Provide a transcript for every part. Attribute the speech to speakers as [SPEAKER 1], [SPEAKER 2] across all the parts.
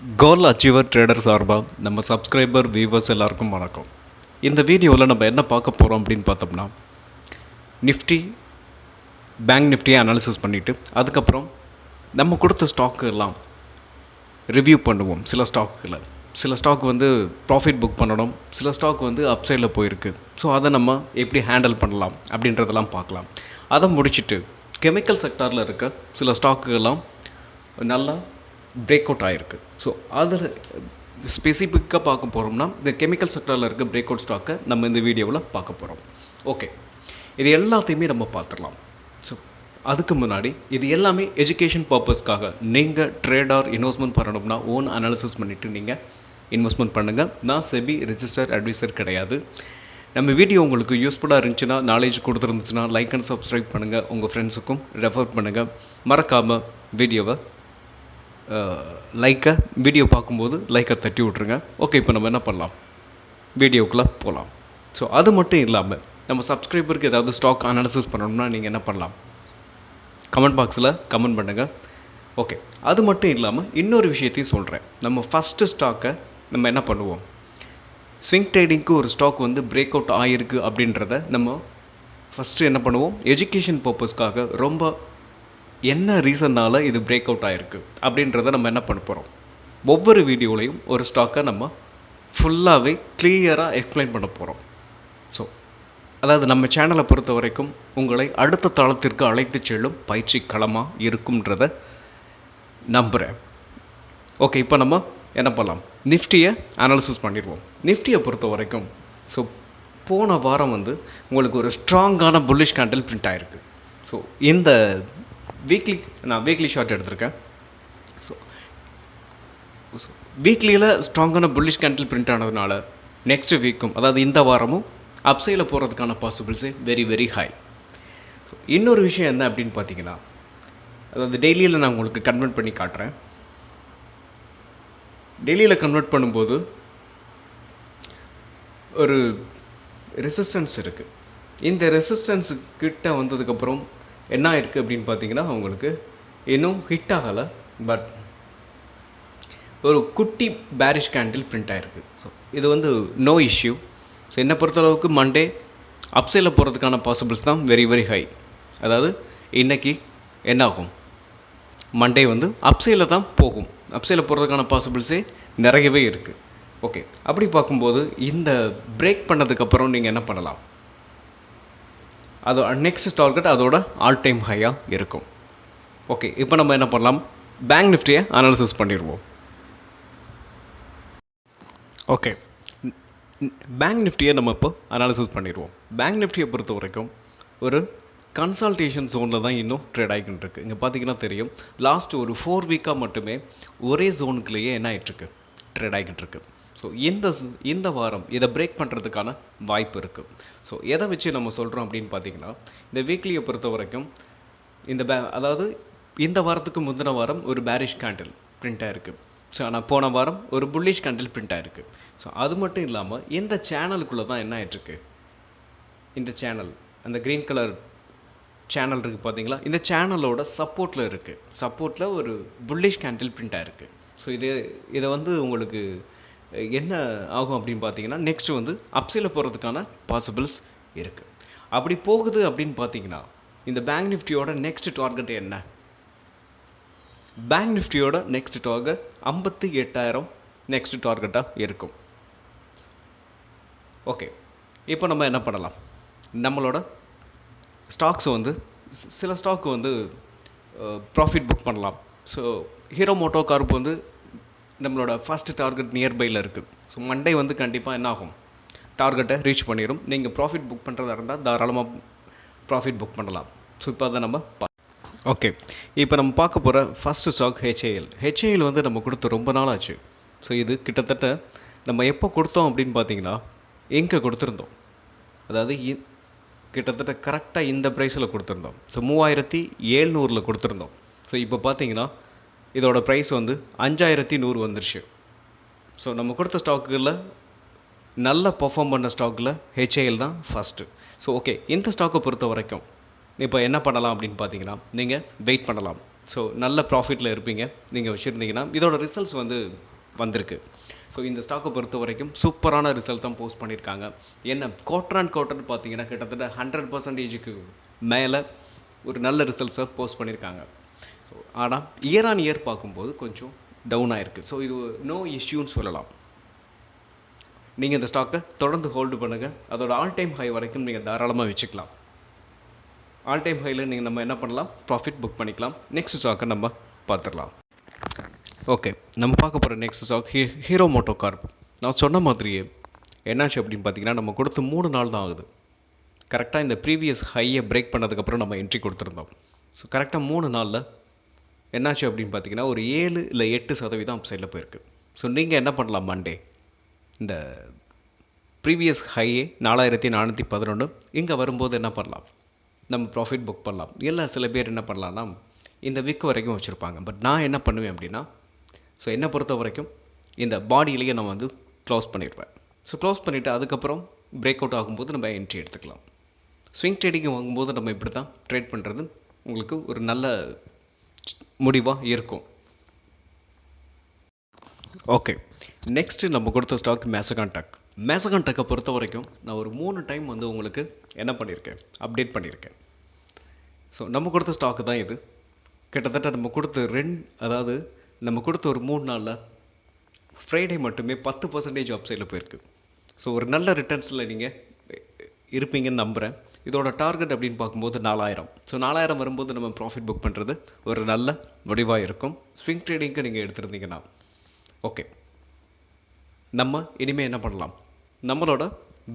[SPEAKER 1] கோல் achiever trader சார்பாக நம்ம subscriber viewers எல்லாருக்கும் வணக்கம். இந்த வீடியோவில் நம்ம என்ன பார்க்க போகிறோம் அப்படின்னு பார்த்தோம்னா நிஃப்டி பேங்க் நிஃப்டியை அனாலிசிஸ் பண்ணிவிட்டு அதுக்கப்புறம் நம்ம கொடுத்த ஸ்டாக்கு எல்லாம் ரிவ்யூ பண்ணுவோம். சில ஸ்டாக்குகளை சில ஸ்டாக் வந்து ப்ராஃபிட் புக் பண்ணணும். சில ஸ்டாக் வந்து அப்சைடில் போயிருக்கு. ஸோ அதை நம்ம எப்படி ஹேண்டில் பண்ணலாம் அப்படின்றதெல்லாம் பார்க்கலாம். அதை முடிச்சுட்டு கெமிக்கல் செக்டாரில் இருக்க சில ஸ்டாக்குகள்லாம் நல்லா பிரேக் அவுட் ஆகிருக்கு ஸோ அதில் ஸ்பெசிஃபிக்காக பார்க்க போகிறோம்னா இந்த கெமிக்கல் செக்டரில் இருக்க பிரேக் அவுட் ஸ்டாக்கை நம்ம இந்த வீடியோவில் பார்க்க போகிறோம் ஓகே இது எல்லாத்தையுமே நம்ம பார்த்துடலாம். ஸோ அதுக்கு முன்னாடி இது எல்லாமே எஜுகேஷன் பர்பஸ்க்காக நீங்கள் ட்ரேடார் இன்வெஸ்ட்மெண்ட் பண்ணணும்னா ஓன் அனாலிசிஸ் பண்ணிவிட்டு நீங்கள் இன்வெஸ்ட்மெண்ட் பண்ணுங்கள் நான் செபி ரெஜிஸ்டர் அட்வைசர் கிடையாது. நம்ம வீடியோ உங்களுக்கு யூஸ்ஃபுல்லாக இருந்துச்சுன்னா நாலேஜ் கொடுத்துருந்துச்சுன்னா லைக் அண்ட் சப்ஸ்கிரைப் பண்ணுங்கள் உங்கள் ஃப்ரெண்ட்ஸுக்கும் ரெஃபர் பண்ணுங்கள் மறக்காமல் வீடியோவை லைக்கை வீடியோ பார்க்கும்போது லைக்கை தட்டி விட்ருங்க ஓகே இப்போ நம்ம என்ன பண்ணலாம்? வீடியோக்குள்ளே போகலாம் ஸோ அது மட்டும் இல்லாமல் நம்ம சப்ஸ்கிரைபருக்கு ஏதாவது ஸ்டாக் அனாலிசிஸ் பண்ணணும்னா நீங்கள் என்ன பண்ணலாம்? கமெண்ட் பாக்ஸில் கமெண்ட் பண்ணுங்கள் ஓகே அது மட்டும் இல்லாமல் இன்னொரு விஷயத்தையும் சொல்கிறேன் நம்ம ஃபஸ்ட்டு ஸ்டாக்கை நம்ம என்ன பண்ணுவோம்? ஸ்விங் ட்ரேடிங்க்கு ஒரு ஸ்டாக் வந்து பிரேக் அவுட் ஆகிருக்கு அப்படின்றத நம்ம ஃபஸ்ட்டு என்ன பண்ணுவோம்? எஜுகேஷன் பர்பஸ்க்காக ரொம்ப என்ன ரீசன்னால் இது பிரேக் அவுட் ஆகிருக்கு அப்படின்றத நம்ம என்ன பண்ண போகிறோம் ஒவ்வொரு வீடியோலையும் ஒரு ஸ்டாக்கை நம்ம ஃபுல்லாகவே கிளியராக எக்ஸ்பிளைன் பண்ண போகிறோம் ஸோ அதாவது நம்ம சேனலை பொறுத்த வரைக்கும் உங்களை அடுத்த தளத்திற்கு அழைத்து செல்லும் பயிற்சி களமாக இருக்கும்ன்றத நம்புகிறேன் ஓகே இப்போ நம்ம என்ன பண்ணலாம்? நிஃப்டியை அனாலிசிஸ் பண்ணிடுவோம். நிஃப்டியை பொறுத்த வரைக்கும் ஸோ போன வாரம் வந்து உங்களுக்கு ஒரு ஸ்ட்ராங்கான புல்லிஷ் கேண்டில் பிரிண்ட் ஆகிருக்கு ஸோ இந்த வீக்லி நான் வீக்லி ஷார்ட் எடுத்திருக்கேன். ஸோ ஸோ வீக்லியில் ஸ்ட்ராங்கான புல்லிஷ் கேண்டில் பிரிண்ட் ஆனதுனால நெக்ஸ்ட் வீக்கும் அதாவது இந்த வாரமும் அப்சைடில் போகிறதுக்கான பாசிபிள்ஸே வெரி வெரி ஹை ஸோ இன்னொரு விஷயம் என்ன அப்படின்னு பார்த்தீங்கன்னா அதாவது டெய்லியில் நான் உங்களுக்கு கன்வெர்ட் பண்ணி காட்டுறேன். டெய்லியில் கன்வெர்ட் பண்ணும்போது ஒரு ரெசிஸ்டன்ஸ் இருக்குது இந்த ரெசிஸ்டன்ஸு கிட்ட வந்ததுக்கப்புறம் என்ன ஆயிருக்கு அப்படின்னு பார்த்தீங்கன்னா அவங்களுக்கு இன்னும் ஹிட் ஆகலை பட் ஒரு குட்டி பேரிஷ் கேண்டில் பிரிண்ட் ஆகிருக்கு ஸோ இது வந்து நோ இஷ்யூ ஸோ என்னை பொறுத்தளவுக்கு மண்டே அப்சைடில் போகிறதுக்கான பாசிபிள்ஸ் தான் வெரி வெரி ஹை அதாவது இன்றைக்கி என்ன ஆகும் மண்டே வந்து அப்சைடில் தான் போகும். அப்சைடில் போகிறதுக்கான பாசிபிள்ஸே நிறையவே இருக்குது ஓகே அப்படி பார்க்கும்போது இந்த பிரேக் பண்ணதுக்கப்புறம் நீங்கள் என்ன பண்ணலாம்? அது நெக்ஸ்ட் டார்கெட் அதோட ஆல் டைம் ஹையாக இருக்கும். ஓகே இப்போ நம்ம என்ன பண்ணலாம்? பேங்க் நிஃப்டியை அனாலிசிஸ் பண்ணிடுவோம். ஓகே பேங்க் நிஃப்டியை நம்ம இப்போ அனாலிசிஸ் பண்ணிடுவோம். பேங்க் நிஃப்டியை பொறுத்த வரைக்கும் ஒரு கன்சல்டேஷன் ஜோனில் தான் இன்னும் ட்ரேட் ஆகிக்கிட்டு இருக்குது இங்கே பார்த்தீங்கன்னா தெரியும் லாஸ்ட் ஒரு ஃபோர் வீக்காக மட்டுமே ஒரே ஜோனுக்குள்ளேயே என்ன ஆகிட்டுருக்கு ட்ரேட் ஆகிக்கிட்டு இருக்குது ஸோ இந்த இந்த வாரம் இதை பிரேக் பண்ணுறதுக்கான வாய்ப்பு இருக்குது ஸோ எதை வச்சு நம்ம சொல்கிறோம் அப்படின்னு பார்த்தீங்கன்னா இந்த வீக்லியை பொறுத்த வரைக்கும் இந்த பே அதாவது இந்த வாரத்துக்கு முந்தின வாரம் ஒரு பேரிஷ் கேண்டில் பிரிண்ட் ஆயிருக்கு. ஸோ ஆனால் போன வாரம் ஒரு புல்லிஷ் கேண்டில் பிரிண்ட் ஆயிருக்கு. ஸோ அது மட்டும் இல்லாமல் இந்த சேனலுக்குள்ளே தான் என்ன ஆயிட்டிருக்கு? இந்த சேனல் அந்த க்ரீன் கலர் சேனல் இருக்குது பார்த்தீங்களா இந்த சேனலோட சப்போர்ட்டில் இருக்குது சப்போர்ட்டில் ஒரு புல்லிஷ் கேண்டில் பிரிண்ட் ஆயிருக்கு. ஸோ இது இதை வந்து உங்களுக்கு என்ன ஆகும் அப்படின்னு பார்த்தீங்கன்னா நெக்ஸ்ட் வந்து அப்சைடில் போகிறதுக்கான பாசிபிள்ஸ் இருக்குது அப்படி போகுது அப்படின்னு பார்த்தீங்கன்னா இந்த பேங்க் நிஃப்டியோட நெக்ஸ்ட் டார்கெட் என்ன? பேங்க் நிஃப்டியோட நெக்ஸ்ட் டார்கெட் ஐம்பத்தி எட்டாயிரம் நெக்ஸ்ட் டார்கெட்டாக இருக்கும். ஓகே இப்போ நம்ம என்ன பண்ணலாம்? நம்மளோட ஸ்டாக்ஸ் வந்து சில ஸ்டாக் வந்து ப்ராஃபிட் புக் பண்ணலாம். ஸோ ஹீரோ மோட்டோ கார்ப் வந்து நம்மளோட ஃபஸ்ட்டு டார்கெட் நியர்பையில் இருக்குது ஸோ மண்டே வந்து கண்டிப்பாக என்ன ஆகும் டார்கெட்டை ரீச் பண்ணிடும் நீங்கள் ப்ராஃபிட் புக் பண்ணுறதா இருந்தால் தாராளமாக ப்ராஃபிட் புக் பண்ணலாம். ஸோ இப்போ அதை நம்ம பா ஓகே இப்போ நம்ம பார்க்க போகிற ஃபஸ்ட்டு ஸ்டாக் ஹெச்ஏஎல் ஹெச்ஏஎல் வந்து நம்ம கொடுத்து ரொம்ப நாள் ஆச்சு ஸோ இது கிட்டத்தட்ட நம்ம எப்போ கொடுத்தோம் அப்படின்னு பார்த்தீங்கன்னா எங்கே கொடுத்துருந்தோம். அதாவது கிட்டத்தட்ட கரெக்டாக இந்த ப்ரைஸில் கொடுத்துருந்தோம். ஸோ மூவாயிரத்தி ஏழ்நூறில் கொடுத்துருந்தோம். ஸோ இப்போ பார்த்தீங்கன்னா இதோட ப்ரைஸ் வந்து அஞ்சாயிரத்தி நூறு வந்துருச்சு. ஸோ நம்ம கொடுத்த ஸ்டாக்குகளில் நல்ல பர்ஃபார்ம் பண்ண ஸ்டாக்கில் ஹெச்ஏஎல் தான் ஃபஸ்ட்டு ஸோ ஓகே இந்த ஸ்டாக்கை பொறுத்த வரைக்கும் இப்போ என்ன பண்ணலாம் அப்படின்னு பார்த்தீங்கன்னா நீங்கள் வெயிட் பண்ணலாம். ஸோ நல்ல ப்ராஃபிட்டில் இருப்பீங்க. நீங்கள் வச்சுருந்தீங்கன்னா இதோட ரிசல்ட்ஸ் வந்து வந்திருக்கு. ஸோ இந்த ஸ்டாக்கை பொறுத்த வரைக்கும் சூப்பரான ரிசல்ட் தான் போஸ்ட் பண்ணியிருக்காங்க. என்ன குவார்டர் அண்ட் குவார்டர் பார்த்தீங்கன்னா கிட்டத்தட்ட ஹண்ட்ரட் பர்சன்டேஜுக்கு மேலே ஒரு நல்ல ரிசல்ட்ஸை போஸ்ட் பண்ணியிருக்காங்க. ஸோ ஆனால் இயர் ஆன் இயர் பார்க்கும்போது கொஞ்சம் டவுன் ஆகிருக்கு ஸோ இது நோ இஷ்யூன்னு சொல்லலாம். நீங்கள் இந்த ஸ்டாக்கை தொடர்ந்து ஹோல்டு பண்ணுங்கள் அதோட ஆல் டைம் ஹை வரைக்கும் நீங்கள் தாராளமாக வச்சுக்கலாம். ஆல் டைம் ஹையில் நீங்கள் நம்ம என்ன பண்ணலாம்? ப்ராஃபிட் புக் பண்ணிக்கலாம். நெக்ஸ்ட் ஸ்டாக்கை நம்ம பார்த்துடலாம். ஓகே நம்ம பார்க்க போகிற நெக்ஸ்ட் ஸ்டாக் ஹீ ஹீரோ மோட்டோ கார்ப் நான் சொன்ன மாதிரியே என்னாச்சு அப்படின்னு பார்த்தீங்கன்னா நம்ம கொடுத்து மூணு நாள் தான் ஆகுது. கரெக்டாக இந்த ப்ரீவியஸ் ஹையை பிரேக் பண்ணதுக்கப்புறம் நம்ம என்ட்ரி கொடுத்துருந்தோம். ஸோ கரெக்டாக மூணு நாளில் என்னாச்சு அப்படின்னு பார்த்தீங்கன்னா ஒரு ஏழு இல்லை எட்டு சதவீதம் அப் சைடில் போயிருக்கு. ஸோ நீங்கள் என்ன பண்ணலாம் மண்டே இந்த ப்ரீவியஸ் ஹையே நாலாயிரத்தி நானூற்றி பதினொன்று இங்கே வரும்போது என்ன பண்ணலாம்? நம்ம ப்ராஃபிட் புக் பண்ணலாம். இல்லை சில பேர் என்ன பண்ணலாம்னா இந்த விக் வரைக்கும் வச்சுருப்பாங்க. பட் நான் என்ன பண்ணுவேன் அப்படின்னா ஸோ என்னை பொறுத்த வரைக்கும் இந்த பாடியிலேயே நான் வந்து க்ளோஸ் பண்ணிடுவேன். ஸோ க்ளோஸ் பண்ணிவிட்டு அதுக்கப்புறம் பிரேக் அவுட் ஆகும்போது நம்ம என்ட்ரி எடுத்துக்கலாம். ஸ்விங் ட்ரேடிங் வாங்கும்போது நம்ம இப்படி தான் ட்ரேட் பண்ணுறது உங்களுக்கு ஒரு நல்ல முடிவாக இருக்கும். ஓகே நெக்ஸ்ட்டு நம்ம கொடுத்த ஸ்டாக் மேசகான்டாக் டக் பொறுத்த வரைக்கும் நான் ஒரு மூணு டைம் வந்து உங்களுக்கு என்ன பண்ணியிருக்கேன்? அப்டேட் பண்ணியிருக்கேன். ஸோ நம்ம கொடுத்த ஸ்டாக்கு தான் இது. கிட்டத்தட்ட நம்ம கொடுத்த ரெண்டு அதாவது நம்ம கொடுத்த ஒரு மூணு நாளில் ஃப்ரைடே மட்டுமே பத்து பர்சன்டேஜ் அப்சைடில் போயிருக்கு. ஸோ ஒரு நல்ல ரிட்டர்ன்ஸில் நீங்கள் இருப்பீங்கன்னு நம்புகிறேன் இதோட டார்கெட் அப்படின்னு பார்க்கும்போது நாலாயிரம். ஸோ நாலாயிரம் வரும்போது நம்ம ப்ராஃபிட் புக் பண்ணுறது ஒரு நல்ல முடிவாக இருக்கும். ஸ்விங் ட்ரேடிங்க்கு நீங்கள் எடுத்திருந்தீங்கன்னா. ஓகே நம்ம இனிமேல் என்ன பண்ணலாம்? நம்மளோட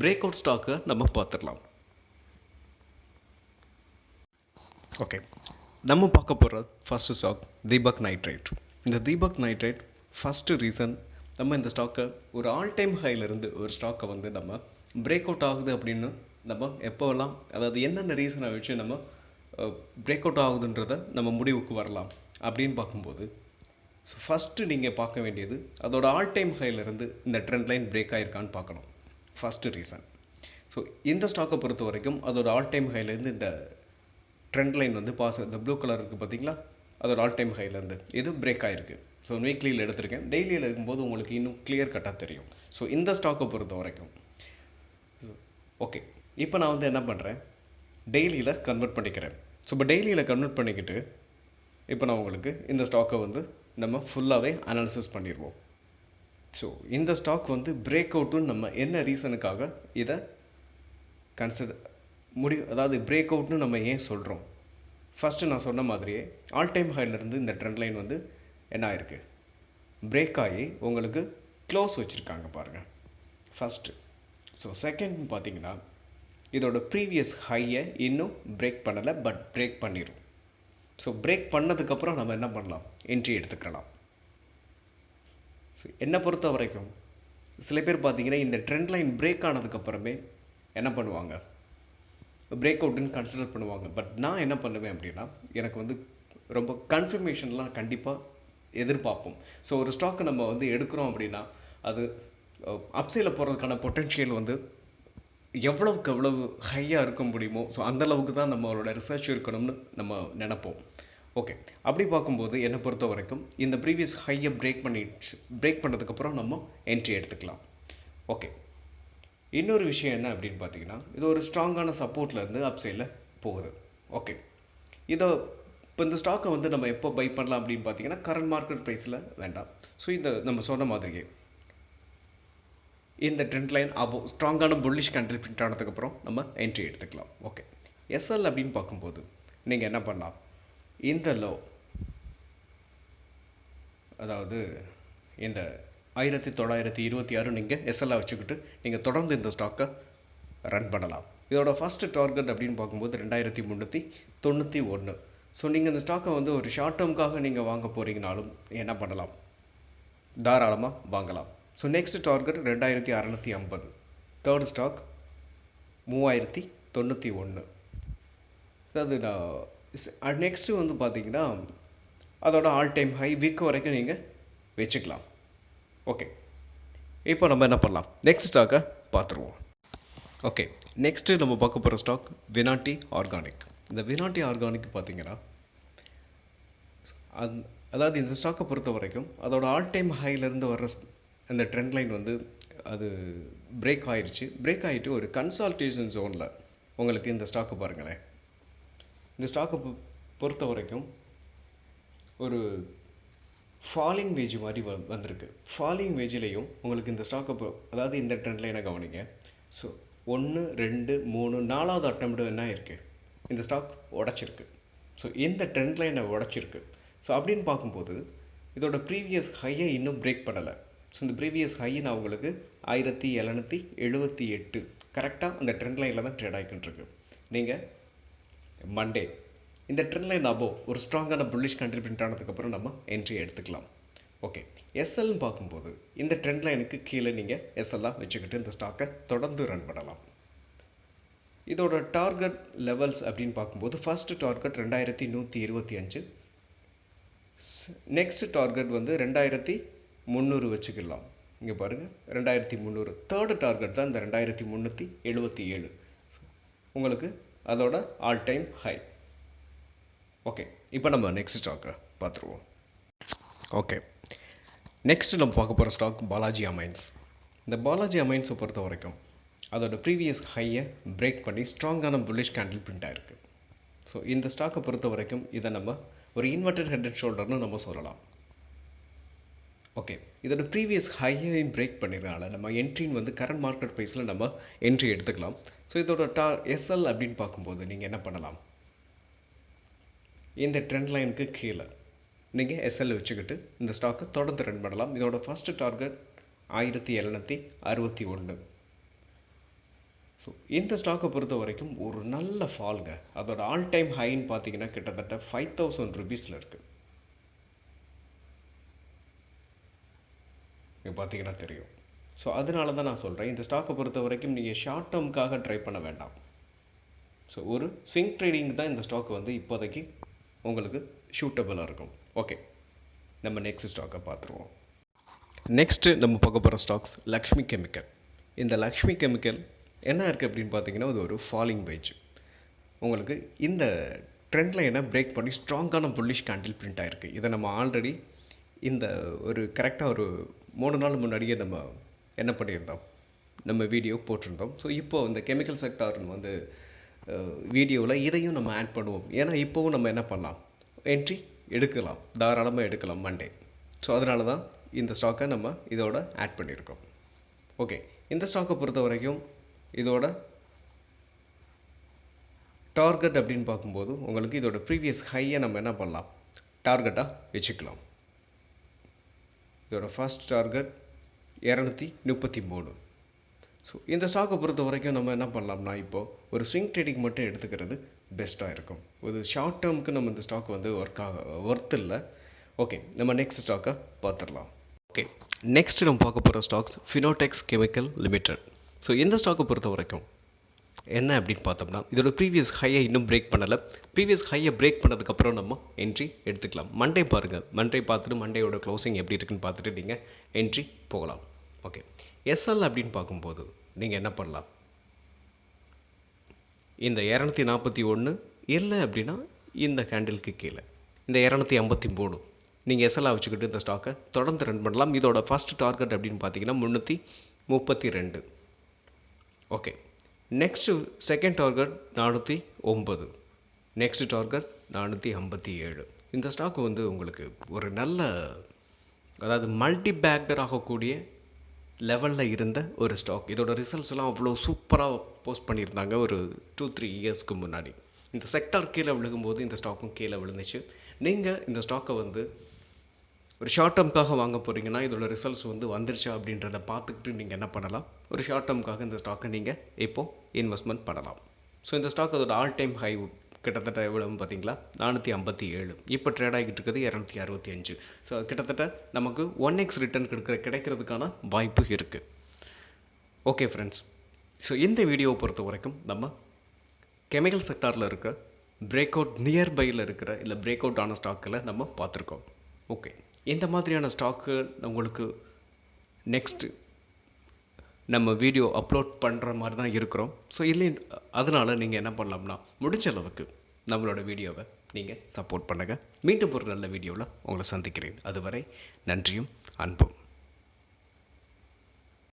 [SPEAKER 1] பிரேக் அவுட் ஸ்டாக்கை நம்ம பார்த்துடலாம். ஓகே நம்ம பார்க்க போகிற ஃபஸ்ட்டு ஸ்டாக் தீபக் நைட்ரேட் இந்த தீபக் நைட்ரேட் ஃபஸ்ட்டு ரீசன் நம்ம இந்த ஸ்டாக்கை ஒரு ஆல் டைம் ஹையிலிருந்து ஒரு ஸ்டாக்கை வந்து நம்ம பிரேக் அவுட் ஆகுது அப்படின்னு நம்ம எப்போல்லாம் அதாவது என்னென்ன ரீசனை வச்சு நம்ம பிரேக் அவுட் ஆகுதுன்றதை நம்ம முடிவுக்கு வரலாம் அப்படின்னு பார்க்கும்போது ஸோ ஃபஸ்ட்டு நீங்கள் பார்க்க வேண்டியது அதோட ஆல் டைம் ஹைலேருந்து இந்த ட்ரெண்ட் லைன் பிரேக் ஆகிருக்கான்னு பார்க்கணும். ஃபஸ்ட்டு ரீசன் ஸோ இந்த ஸ்டாக்கை பொறுத்த வரைக்கும் அதோட ஆல் டைம் ஹைலேருந்து இந்த ட்ரெண்ட் லைன் வந்து பாஸ் இந்த ப்ளூ கலர் இருக்குது பார்த்தீங்களா? அதோட ஆல் டைம் ஹைலேருந்து இது பிரேக் ஆகிருக்கு ஸோ வீக்லியில் எடுத்திருக்கேன். டெய்லியில் இருக்கும்போது உங்களுக்கு இன்னும் கிளியர் கட்டாக தெரியும். ஸோ இந்த ஸ்டாக்கை பொறுத்த வரைக்கும் ஓகே இப்போ நான் வந்து என்ன பண்ணுறேன் டெய்லியில் கன்வெர்ட் பண்ணிக்கிறேன். ஸோ இப்போ டெய்லியில் கன்வெர்ட் பண்ணிக்கிட்டு இப்போ நான் உங்களுக்கு இந்த ஸ்டாக்கை வந்து நம்ம ஃபுல்லாகவே அனாலிசிஸ் பண்ணிடுவோம். ஸோ இந்த ஸ்டாக் வந்து பிரேக் அவுட்டுன்னு நம்ம என்ன ரீசனுக்காக இதை கன்சிடர் முடி அதாவது பிரேக் அவுட்னு நம்ம ஏன் சொல்கிறோம் ஃபஸ்ட்டு நான் சொன்ன மாதிரியே ஆல் டைம் ஹைலேருந்து இந்த ட்ரெண்ட் லைன் வந்து என்ன ஆயிருக்கு? பிரேக் ஆகி உங்களுக்கு க்ளோஸ் வச்சுருக்காங்க பாருங்கள் ஃபஸ்ட்டு ஸோ செகண்ட் பார்த்தீங்கன்னா இதோட ப்ரீவியஸ் ஹையை இன்னும் பிரேக் பண்ணலை பட் பிரேக் பண்ணிடும் ஸோ பிரேக் பண்ணதுக்கப்புறம் நம்ம என்ன பண்ணலாம்? என்ட்ரி எடுத்துக்கலாம். ஸோ என்னை பொறுத்த வரைக்கும் சில பேர் பார்த்தீங்கன்னா இந்த ட்ரெண்ட் லைன் பிரேக் ஆனதுக்கப்புறமே என்ன பண்ணுவாங்க? பிரேக் அவுட்டுன்னு கன்சிடர் பண்ணுவாங்க. பட் நான் என்ன பண்ணுவேன் அப்படின்னா எனக்கு வந்து ரொம்ப கன்ஃபர்மேஷன்லாம் கண்டிப்பாக எதிர்பார்ப்போம். ஸோ ஒரு ஸ்டாக்கை நம்ம வந்து எடுக்கிறோம் அப்படின்னா அது அப்சைடில் போகிறதுக்கான பொட்டென்ஷியல் வந்து எவ்வளவுக்கு எவ்வளவு ஹையாக இருக்க முடியுமோ ஸோ அந்தளவுக்கு தான் நம்மளோட ரிசர்ச் இருக்கணும்னு நம்ம நினப்போம். ஓகே அப்படி பார்க்கும்போது என்னை பொறுத்த வரைக்கும் இந்த ப்ரீவியஸ் ஹையை பிரேக் பண்ணி பிரேக் பண்ணதுக்கப்புறம் நம்ம என்ட்ரி எடுத்துக்கலாம். ஓகே இன்னொரு விஷயம் என்ன அப்படின்னு பார்த்தீங்கன்னா இது ஒரு ஸ்ட்ராங்கான சப்போர்ட்லேருந்து அப் சைடில் போகுது. ஓகே இதை இப்போ இந்த ஸ்டாக்கை வந்து நம்ம எப்போ பை பண்ணலாம் அப்படின்னு பார்த்தீங்கன்னா கரண்ட் மார்க்கெட் ப்ரைஸில் வேண்டாம். ஸோ இந்த நம்ம சொன்ன மாதிரியே இந்த ட்ரெண்ட் லைன் அபோ ஸ்ட்ராங்கான புல்லிஷ் கண்ட்ரி பிரிண்ட் ஆனதுக்கப்புறம் நம்ம என்ட்ரி எடுத்துக்கலாம். ஓகே எஸ்எல் அப்படின்னு பார்க்கும்போது நீங்கள் என்ன பண்ணலாம்? இந்த லோ அதாவது இந்த ஆயிரத்தி தொள்ளாயிரத்தி இருபத்தி ஆறு நீங்கள் எஸ்எல்லாக வச்சுக்கிட்டு நீங்கள் தொடர்ந்து இந்த ஸ்டாக்கை ரன் பண்ணலாம். இதோட ஃபஸ்ட்டு டார்கெட் அப்படின்னு பார்க்கும்போது ரெண்டாயிரத்தி முந்நூற்றி தொண்ணூற்றி ஒன்று ஸோ நீங்கள் இந்த ஸ்டாக்கை வந்து ஒரு ஷார்ட் டேர்முக்காக நீங்கள் வாங்க போகிறீங்கனாலும் என்ன பண்ணலாம்? தாராளமாக வாங்கலாம். ஸோ நெக்ஸ்ட் டார்கெட் ரெண்டாயிரத்தி அறநூற்றி ஐம்பது. தேர்ட் ஸ்டாக் மூவாயிரத்தி தொண்ணூற்றி ஒன்று. அது நான் நெக்ஸ்ட்டு வந்து பார்த்தீங்கன்னா அதோட ஆல் டைம் ஹை வீக் வரைக்கும் நீங்கள் வச்சுக்கலாம். ஓகே இப்போ நம்ம என்ன பண்ணலாம்? நெக்ஸ்ட் ஸ்டாக்கை பார்த்துருவோம். ஓகே நெக்ஸ்ட்டு நம்ம பார்க்க போகிற ஸ்டாக் வினாட்டி ஆர்கானிக் இந்த வினாட்டி ஆர்கானிக் பார்த்தீங்கன்னா அந் அதாவது இந்த ஸ்டாக்கை பொறுத்த வரைக்கும் அதோட ஆல் டைம் ஹையிலேருந்து வர்ற அந்த ட்ரெண்ட் லைன் வந்து அது பிரேக் ஆயிடுச்சு பிரேக் ஆகிட்டு ஒரு கன்சால்டேஷன் ஜோனில் உங்களுக்கு இந்த ஸ்டாக்கை பாருங்களேன். இந்த ஸ்டாக்கை பொறுத்த வரைக்கும் ஒரு ஃபாலிங் வேஜ் மாதிரி வ வந்திருக்கு. ஃபாலிங் வேஜ்லேயும் உங்களுக்கு இந்த ஸ்டாக்கை அதாவது இந்த ட்ரெண்ட் லைனை கவனிங்க. ஸோ ஒன்று ரெண்டு மூணு நாலாவது அட்டம்ப்ட் என்ன இருக்குது இந்த ஸ்டாக் உடச்சிருக்கு. ஸோ இந்த ட்ரெண்ட் லைனை உடச்சிருக்கு. ஸோ அப்படின்னு பார்க்கும்போது இதோட ப்ரீவியஸ் ஹையை இன்னும் பிரேக் பண்ணலை. ஸோ இந்த ப்ரீவியஸ் ஹை அவங்களுக்கு ஆயிரத்தி எழுநூற்றி எழுபத்தி எட்டு. கரெக்டாக அந்த ட்ரெண்ட் லைனில் தான் ட்ரேட் ஆகிக்கிட்டு இருக்கு. நீங்கள் மண்டே இந்த ட்ரெண்ட் லைன் அபோ ஒரு ஸ்ட்ராங்கான புல்லிஷ் கண்ட்ரிபியூட் ஆனதுக்கப்புறம் நம்ம என்ட்ரி எடுத்துக்கலாம். ஓகே எஸ்எல்னு பார்க்கும்போது இந்த ட்ரெண்ட் லைனுக்கு கீழே நீங்கள் எஸ்எல்லாம் வச்சுக்கிட்டு இந்த ஸ்டாக்கை தொடர்ந்து ரன் பண்ணலாம். இதோட டார்கெட் லெவல்ஸ் அப்படின்னு பார்க்கும்போது ஃபஸ்ட்டு டார்கெட் ரெண்டாயிரத்தி நூற்றி இருபத்தி அஞ்சு. நெக்ஸ்ட் டார்கெட் வந்து ரெண்டாயிரத்தி முந்நூறு வச்சுக்கலாம். இங்கே பாருங்கள் ரெண்டாயிரத்தி முந்நூறு. தேர்டு டார்கெட் தான் இந்த ரெண்டாயிரத்தி முந்நூற்றி எழுபத்தி ஏழு. உங்களுக்கு அதோட ஆல் டைம் ஹை ஓகே இப்போ நம்ம நெக்ஸ்ட் ஸ்டாக்கை பார்த்துருவோம். ஓகே நெக்ஸ்ட் நம்ம பார்க்க போகிற ஸ்டாக் பாலாஜி அமைன்ஸ் இந்த பாலாஜி அமைன்ஸை பொறுத்த வரைக்கும் அதோட ப்ரீவியஸ் ஹையை பிரேக் பண்ணி ஸ்ட்ராங்கான புல்லிஷ் கேண்டில் பிரிண்ட் ஆயிருக்கு. ஸோ இந்த ஸ்டாக்கை பொறுத்த வரைக்கும் இதை நம்ம ஒரு இன்வெர்டட் ஹெட் அண்ட் ஷோல்டர்னு நம்ம சொல்லலாம். ஓகே இதோட ப்ரீவியஸ் ஹையையும் பிரேக் பண்ணிடுறனால நம்ம என்ட்ரின் வந்து கரண்ட் மார்க்கெட் ப்ரைஸில் நம்ம என்ட்ரி எடுத்துக்கலாம். ஸோ இதோட டா எஸ்எல் அப்படின்னு பார்க்கும்போது நீங்கள் என்ன பண்ணலாம்? இந்த ட்ரெண்ட் லைனுக்கு கீழே நீங்கள் எஸ்எல் வச்சுக்கிட்டு இந்த ஸ்டாக்கை தொடர்ந்து ரன் பண்ணலாம். இதோட ஃபஸ்ட்டு டார்கெட் ஆயிரத்தி எழுநூற்றி அறுபத்தி ஒன்று ஸோ இந்த ஸ்டாக்கை பொறுத்த வரைக்கும் ஒரு நல்ல ஃபால்ங்க அதோட ஆல் டைம் ஹைன்னு பார்த்தீங்கன்னா கிட்டத்தட்ட ஃபைவ் தௌசண்ட் ருபீஸில் இருக்குது நீங்கள் பார்த்தீங்கன்னா தெரியும். ஸோ அதனால தான் நான் சொல்கிறேன் இந்த ஸ்டாக்கை பொறுத்த வரைக்கும் நீங்கள் ஷார்ட் டேர்முக்காக ட்ரை பண்ண வேண்டாம். ஸோ ஒரு ஸ்விங் ட்ரேடிங் தான் இந்த ஸ்டாக் வந்து இப்போதைக்கு உங்களுக்கு ஷூட்டபுளாக இருக்கும். ஓகே நம்ம நெக்ஸ்ட் ஸ்டாக்கை பார்த்துருவோம். நெக்ஸ்ட்டு நம்ம பார்க்க போகிற ஸ்டாக்ஸ் லக்ஷ்மி கெமிக்கல் இந்த லக்ஷ்மி கெமிக்கல் என்ன இருக்குது அப்படின்னு பார்த்தீங்கன்னா அது ஒரு ஃபாலிங் வேஜ் உங்களுக்கு இந்த ட்ரெண்ட் லைனை பிரேக் பண்ணி ஸ்ட்ராங்கான புல்லிஷ் கேண்டில் பிரிண்ட் ஆகிருக்கு இதை நம்ம ஆல்ரெடி இந்த ஒரு கரெக்டாக ஒரு மூணு நாள் முன்னாடியே நம்ம என்ன பண்ணியிருந்தோம்? நம்ம வீடியோ போட்டிருந்தோம். ஸோ இப்போ இந்த கெமிக்கல் செக்டார்னு வந்து வீடியோவில் இதையும் நம்ம ஆட் பண்ணுவோம். ஏன்னா இப்போவும் நம்ம என்ன பண்ணலாம்? என்ட்ரி எடுக்கலாம். தாராளமாக எடுக்கலாம் மண்டே ஸோ அதனால தான் இந்த ஸ்டாக்கை நம்ம இதோட ஆட் பண்ணியிருக்கோம். ஓகே இந்த ஸ்டாக்கை பொறுத்த வரைக்கும் இதோட டார்கெட் அப்படின்னு பார்க்கும்போது உங்களுக்கு இதோட ப்ரீவியஸ் ஹையை நம்ம என்ன பண்ணலாம்? டார்கெட்டாக வச்சுக்கலாம். இதோட ஃபர்ஸ்ட் டார்கெட் இரநூத்தி முப்பத்தி மூணு. ஸோ இந்த ஸ்டாக்கை பொறுத்த வரைக்கும் நம்ம என்ன பண்ணலாம்னா இப்போது ஒரு ஸ்விங் ட்ரேடிங் மட்டும் எடுத்துக்கிறது பெஸ்ட்டாக இருக்கும். ஒரு ஷார்ட் டேர்முக்கு நம்ம இந்த ஸ்டாக் வந்து ஒர்க் ஆக ஒர்த் இல்லை. ஓகே நம்ம நெக்ஸ்ட் ஸ்டாக்கை பார்த்துடலாம். ஓகே நெக்ஸ்ட் நம்ம பார்க்க போகிற stocks Fineotex chemical limited so இந்த ஸ்டாக்கை பொறுத்த வரைக்கும் என்ன அப்படின்னு பார்த்தோம்னா இதோட ப்ரீவியஸ் ஹையை இன்னும் பிரேக் பண்ணலை. ப்ரீவியஸ் ஹையை பிரேக் பண்ணதுக்கப்புறம் நம்ம என்ட்ரி எடுத்துக்கலாம். மண்டே பாருங்கள் மண்டே பார்த்துட்டு மண்டேயோட க்ளோசிங் எப்படி இருக்குன்னு பார்த்துட்டு நீங்கள் என்ட்ரி போகலாம். ஓகே எஸ்எல் அப்படின்னு பார்க்கும்போது நீங்கள் என்ன பண்ணலாம்? இந்த இரநூத்தி நாற்பத்தி ஒன்று இல்லை அப்படின்னா இந்த கேண்டிலுக்கு கீழே. இந்த இரநூத்தி ஐம்பத்தி மூணு. நீங்கள் எஸ்எல்லாக வச்சுக்கிட்டு இந்த ஸ்டாக்கை தொடர்ந்து ரன் பண்ணலாம். இதோட ஃபஸ்ட் டார்கெட் அப்படின்னு பார்த்தீங்கன்னா முந்நூற்றி முப்பத்தி ரெண்டு. ஓகே நெக்ஸ்ட்டு செகண்ட் டார்கெட் நானூற்றி ஒம்பது நெக்ஸ்ட் டார்கெட் நானூற்றி ஐம்பத்தி ஏழு. இந்த ஸ்டாக் வந்து உங்களுக்கு ஒரு நல்ல அதாவது மல்டி பேக்டர் ஆகக்கூடிய லெவலில் இருந்த ஒரு ஸ்டாக் இதோட ரிசல்ட்ஸ்லாம் அவ்வளோ சூப்பராக போஸ்ட் பண்ணியிருந்தாங்க ஒரு டூ த்ரீ இயர்ஸ்க்கு முன்னாடி. இந்த செக்டார் கீழே விழுகும்போது இந்த ஸ்டாக்கும் கீழே விழுந்துச்சு. நீங்கள் இந்த ஸ்டாக்கை வந்து ஒரு ஷார்ட் டேர்முக்காக வாங்க போகிறீங்கன்னா இதோட ரிசல்ட்ஸ் வந்து வந்துருச்சா அப்படின்றத பார்த்துக்கிட்டு நீங்கள் என்ன பண்ணலாம்? ஒரு ஷார்ட் டேர்முக்காக இந்த ஸ்டாக்கை நீங்கள் இப்போது இன்வெஸ்ட்மெண்ட் பண்ணலாம். ஸோ இந்த ஸ்டாக் அதோட ஆல் டைம் ஹை கிட்டத்தட்ட எவ்வளோன்னு பார்த்தீங்களா? நானூற்றி ஐம்பத்தி ஏழு. இப்போ ட்ரேட் ஆகிட்டு இருக்குது இரநூத்தி அறுபத்தி அஞ்சு. ஸோ கிட்டத்தட்ட நமக்கு ஒன் எக்ஸ் ரிட்டர்ன் கிடைக்கிற கிடைக்கிறதுக்கான வாய்ப்பு இருக்குது ஓகே ஃப்ரெண்ட்ஸ் ஸோ இந்த வீடியோவை பொறுத்த வரைக்கும் நம்ம கெமிக்கல் செக்டாரில் இருக்க பிரேக் அவுட் நியர்பையில் இருக்கிற இல்லை பிரேக் அவுட் ஆன ஸ்டாக்கில் நம்ம பார்த்துருக்கோம். ஓகே இந்த மாதிரியான ஸ்டாக்கு உங்களுக்கு நெக்ஸ்ட்டு நம்ம வீடியோ அப்லோட் பண்ணுற மாதிரி தான் இருக்கிறோம். ஸோ இல்லை அதனால் நீங்கள் என்ன பண்ணலாம்னா முடிஞ்ச அளவுக்கு நம்மளோட வீடியோவை நீங்கள் சப்போர்ட் பண்ணுங்கள் மீண்டும் ஒரு நல்ல வீடியோவில் உங்களை சந்திக்கிறேன். அதுவரை நன்றியும் அன்பும்.